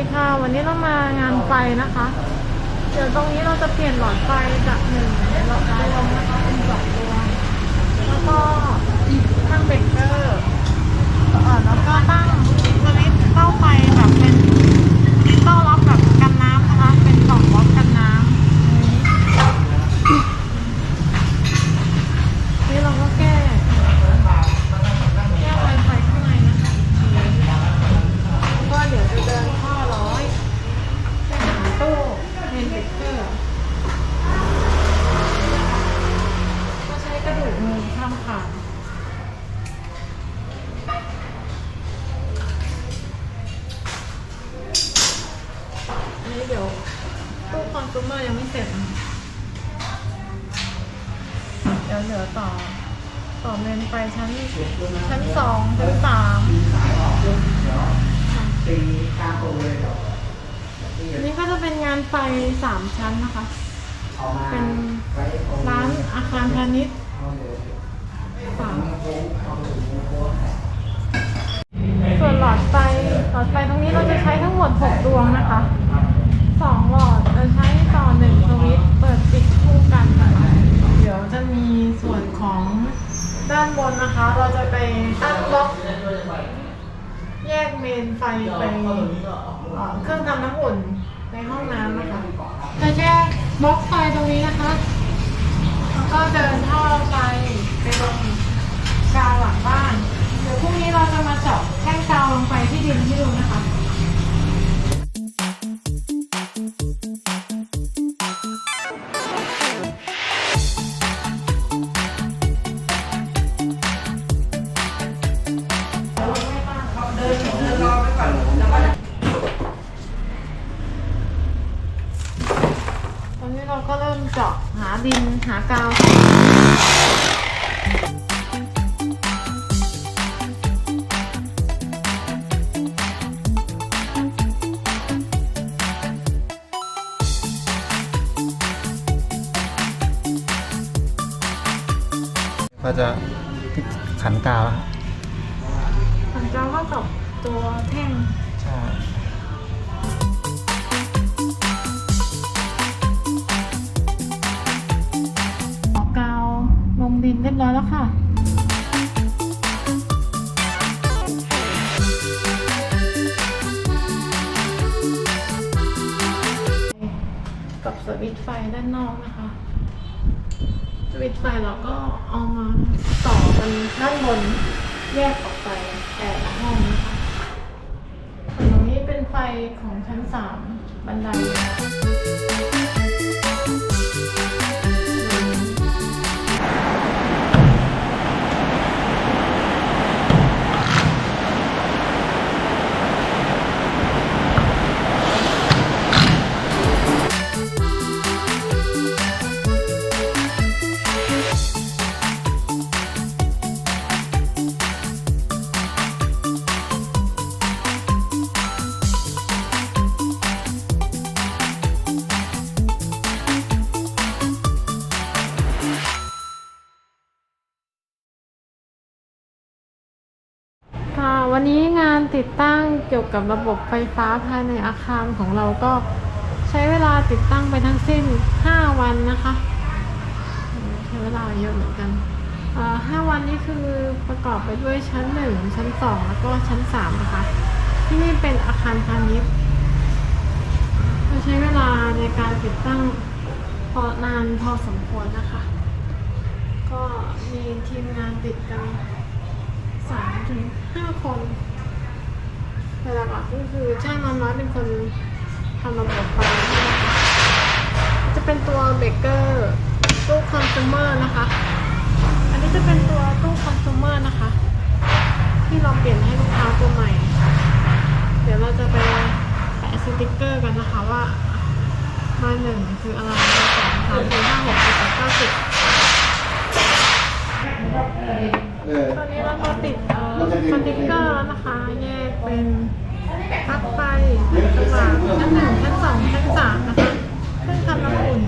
ดีค่ะ วันนี้เรามางานไฟนะคะ เดี๋ยวตรงนี้เราจะเปลี่ยนหลอดไฟจากหนึ่งหลอดดวงนะคะเป็นสองดวงแล้วก็ตั้งเบรกเกอร์เอ่อแล้วก็ตั้งสวิตช์เต้าไฟแบบเป็นดิจิตอลล็อกแบบกันน้ำนะคะ เป็นกล่องล็อกกันน้ำนี่เราก็แก้ แก้ไฟไฟข้างในนะคะแล้วก็เดี๋ยวจะเดินท่อร้อยไปหาตู้เมนเบรกเกอร์ก็ใช้กระดูกมือข้ามผ่านอันนี้เดี๋ยวตู้คอน sumer ยังไม่เสร็จ เดี๋ยวเหลือต่อ ต่อเมนไปชั้น ชั้นสองชั้นสามตีข้างตรงเลยเหรออันนี้ก็จะเป็นงานไฟสามชั้นนะคะ เป็นรงร้านอาคารพาณิชย์ ส่วนหลอดไฟหลอดไฟตรงนี้เราจะใช้ทั้งหมด 6 ดวงนะคะสองหลอดจะใช้ต่อหนึ่งสวิตช์เปิดปิดคู่กันนะคะเดี๋ยวจะมีส่วนของด้านบนนะคะ เราจะไปตั้งบล็อกแยกเมนไฟไปเอ่อเครื่องทำน้ำอุ่นในห้องน้ำนะคะ จะแยกบล็อกไฟตรงนี้นะคะ แล้วก็เดินท่อไฟ ไปลงกาวหลังบ้าน เดี๋ยวพรุ่งนี้เราจะมาเจาะแท่งกาวลงไปที่ดินที่ดูนะคะ ตอนนี้เราก็เริ่มเจาะหาดินหากาว ก็จะขันกาวแล้วขันกาวเข้ากับตัวแท่ง สวิตไฟด้านนอกนะคะ สวิตไฟเราก็เอามาต่อกันด้านบนแยกออกไปแต่ละห้องนะคะส่วนตรงนี้เป็นไฟของชั้นสามบันไดนะคะ วันนี้งานติดตั้งเกี่ยวกับระบบไฟฟ้าภายในอาคารของเราก็ใช้เวลาติดตั้งไปทั้งสิ้น 5 วันนะคะ ใช้เวลาเยอะเหมือนกันเอ่อ5วันนี้คือประกอบไปด้วยชั้น 1 ชั้น 2 แล้วก็ชั้น 3 นะคะ ที่นี่เป็นอาคารพาณิชย์เราใช้เวลาในการติดตั้งพอนานพอสมควรนะคะ ก็มีทีมงานติดกัน สามถึงห้าคนแต่หลักๆก็คือช่างน้ำน้อยเป็นคนทำระบบไฟจะเป็นตัวเบเกอร์ตู้คอน sumer นะคะ อันนี้จะเป็นตัวตู้คอน sumer นะคะ ที่เราเปลี่ยนให้ลูกค้าตัวใหม่ เดี๋ยวเราจะไปแปะสติกเกอร์กันนะคะว่าเบอร์หนึ่งคืออะไรเบอร์สองสามสี่ห้าหกเจ็ดแปดเก้าสิบ ตอนนี้เราก็ติดเอ่อสติ๊กเกอร์แล้วนะคะ แยกเป็นปลั๊กไฟรว่างชั้นหนึ่งชั้นสองชั้นสามนะคะเครื่องทำน้ำอุ่น